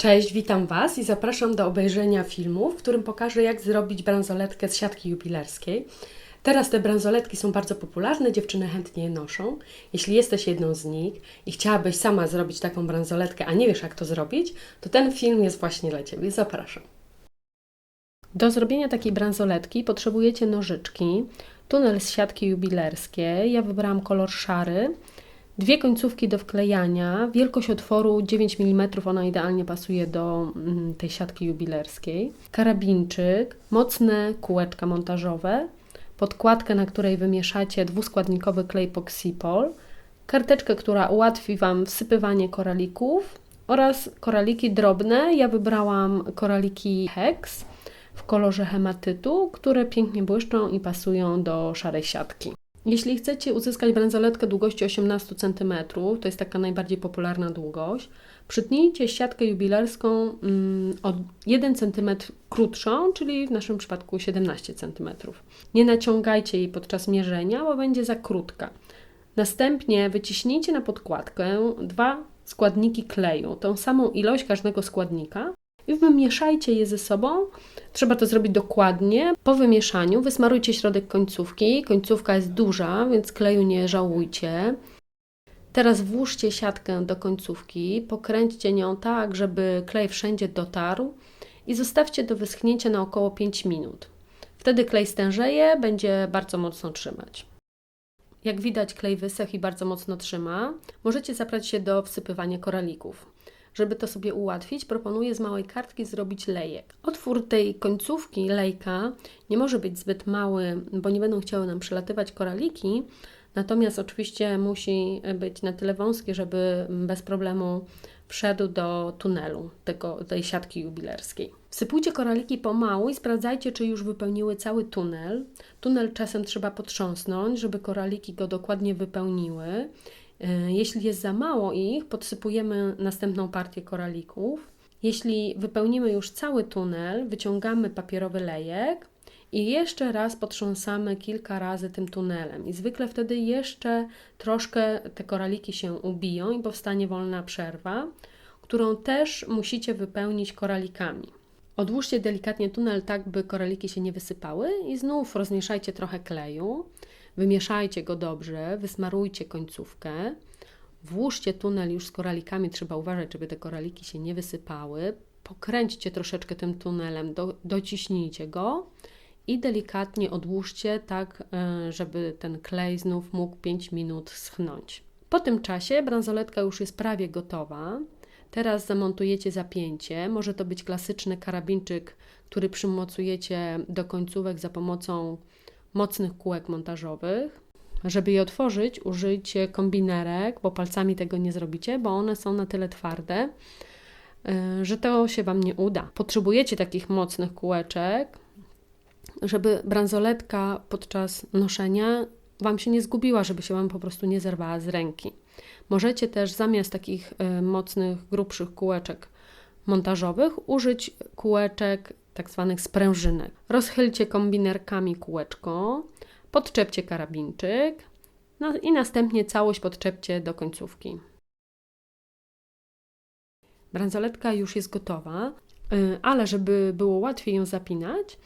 Cześć, witam Was i zapraszam do obejrzenia filmu, w którym pokażę, jak zrobić bransoletkę z siatki jubilerskiej. Teraz te bransoletki są bardzo popularne, dziewczyny chętnie je noszą. Jeśli jesteś jedną z nich i chciałabyś sama zrobić taką bransoletkę, a nie wiesz, jak to zrobić, to ten film jest właśnie dla Ciebie. Zapraszam. Do zrobienia takiej bransoletki potrzebujecie nożyczki, tunel z siatki jubilerskiej. Ja wybrałam kolor szary. Dwie końcówki do wklejania, wielkość otworu 9 mm, ona idealnie pasuje do mm, tej siatki jubilerskiej. Karabinczyk, mocne kółeczka montażowe, podkładkę, na której wymieszacie dwuskładnikowy klej Poxipol, karteczkę, która ułatwi Wam wsypywanie koralików oraz koraliki drobne. Ja wybrałam koraliki Hex w kolorze hematytu, które pięknie błyszczą i pasują do szarej siatki. Jeśli chcecie uzyskać bransoletkę długości 18 cm, to jest taka najbardziej popularna długość, przytnijcie siatkę jubilerską mm, o 1 cm krótszą, czyli w naszym przypadku 17 cm. Nie naciągajcie jej podczas mierzenia, bo będzie za krótka. Następnie wyciśnijcie na podkładkę dwa składniki kleju, tą samą ilość każdego składnika i wymieszajcie je ze sobą. Trzeba to zrobić dokładnie. Po wymieszaniu wysmarujcie środek końcówki. Końcówka jest duża, więc kleju nie żałujcie. Teraz włóżcie siatkę do końcówki, pokręćcie nią tak, żeby klej wszędzie dotarł i zostawcie do wyschnięcia na około 5 minut. Wtedy klej stężeje, będzie bardzo mocno trzymać. Jak widać, klej wysechł i bardzo mocno trzyma. Możecie zabrać się do wsypywania koralików. Żeby to sobie ułatwić, proponuję z małej kartki zrobić lejek. Otwór tej końcówki lejka nie może być zbyt mały, bo nie będą chciały nam przelatywać koraliki, natomiast oczywiście musi być na tyle wąski, żeby bez problemu wszedł do tunelu tego, tej siatki jubilerskiej. Wsypujcie koraliki pomału i sprawdzajcie, czy już wypełniły cały tunel. Tunel czasem trzeba potrząsnąć, żeby koraliki go dokładnie wypełniły. E, jeśli jest za mało ich, podsypujemy następną partię koralików. Jeśli wypełnimy już cały tunel, wyciągamy papierowy lejek i jeszcze raz potrząsamy kilka razy tym tunelem. I zwykle wtedy jeszcze troszkę te koraliki się ubiją i powstanie wolna przerwa, którą też musicie wypełnić koralikami. Odłóżcie delikatnie tunel tak, by koraliki się nie wysypały i znów rozmieszajcie trochę kleju. Wymieszajcie go dobrze, wysmarujcie końcówkę. Włóżcie tunel już z koralikami, trzeba uważać, żeby te koraliki się nie wysypały. Pokręćcie troszeczkę tym tunelem, do, dociśnijcie go i delikatnie odłóżcie, tak e, żeby ten klej znów mógł 5 minut schnąć. Po tym czasie bransoletka już jest prawie gotowa. Teraz zamontujecie zapięcie. Może to być klasyczny karabinczyk, który przymocujecie do końcówek za pomocą mocnych kółek montażowych. Żeby je otworzyć, użyjcie kombinerek, bo palcami tego nie zrobicie, bo one są na tyle twarde, y, że to się Wam nie uda. Potrzebujecie takich mocnych kółeczek, żeby bransoletka podczas noszenia Wam się nie zgubiła, żeby się Wam po prostu nie zerwała z ręki. Możecie też zamiast takich y, mocnych, grubszych kółeczek montażowych użyć kółeczek tak zwanych sprężynek. Rozchylcie kombinerkami kółeczko, podczepcie karabinczyk no i następnie całość podczepcie do końcówki. Bransoletka już jest gotowa, y, ale żeby było łatwiej ją zapinać,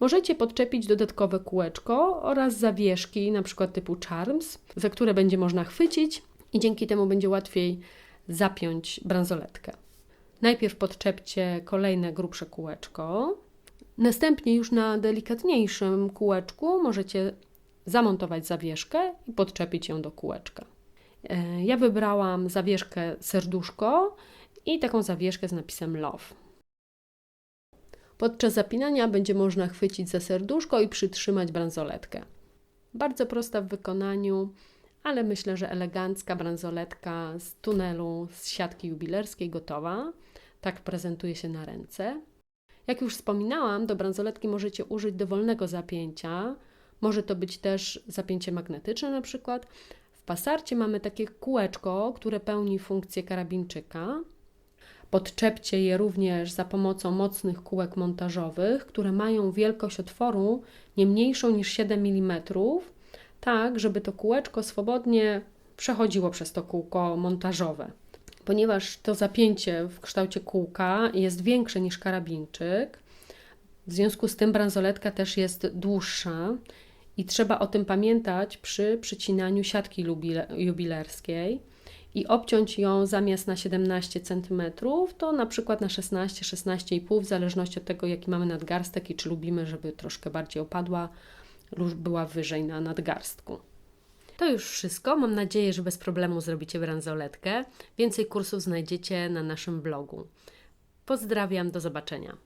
możecie podczepić dodatkowe kółeczko oraz zawieszki, na przykład typu charms, za które będzie można chwycić i dzięki temu będzie łatwiej zapiąć bransoletkę. Najpierw podczepcie kolejne grubsze kółeczko. Następnie już na delikatniejszym kółeczku możecie zamontować zawieszkę i podczepić ją do kółeczka. E, ja wybrałam zawieszkę serduszko i taką zawieszkę z napisem Love. Podczas zapinania będzie można chwycić za serduszko i przytrzymać bransoletkę. Bardzo prosta w wykonaniu, ale myślę, że elegancka bransoletka z tunelu z siatki jubilerskiej gotowa. Tak prezentuje się na ręce. Jak już wspominałam, do bransoletki możecie użyć dowolnego zapięcia. Może to być też zapięcie magnetyczne na przykład. W pasarcie mamy takie kółeczko, które pełni funkcję karabinczyka. Podczepcie je również za pomocą mocnych kółek montażowych, które mają wielkość otworu nie mniejszą niż 7 mm, tak żeby to kółeczko swobodnie przechodziło przez to kółko montażowe. ponieważ to zapięcie w kształcie kółka jest większe niż karabinczyk. W związku z tym bransoletka też jest dłuższa i trzeba o tym pamiętać przy przycinaniu siatki jubilerskiej i obciąć ją zamiast na 17 cm, to na przykład na 16-16,5 w zależności od tego, jaki mamy nadgarstek i czy lubimy, żeby troszkę bardziej opadła była wyżej na nadgarstku. To już wszystko. Mam nadzieję, że bez problemu zrobicie bransoletkę. Więcej kursów znajdziecie na naszym blogu. Pozdrawiam, do zobaczenia.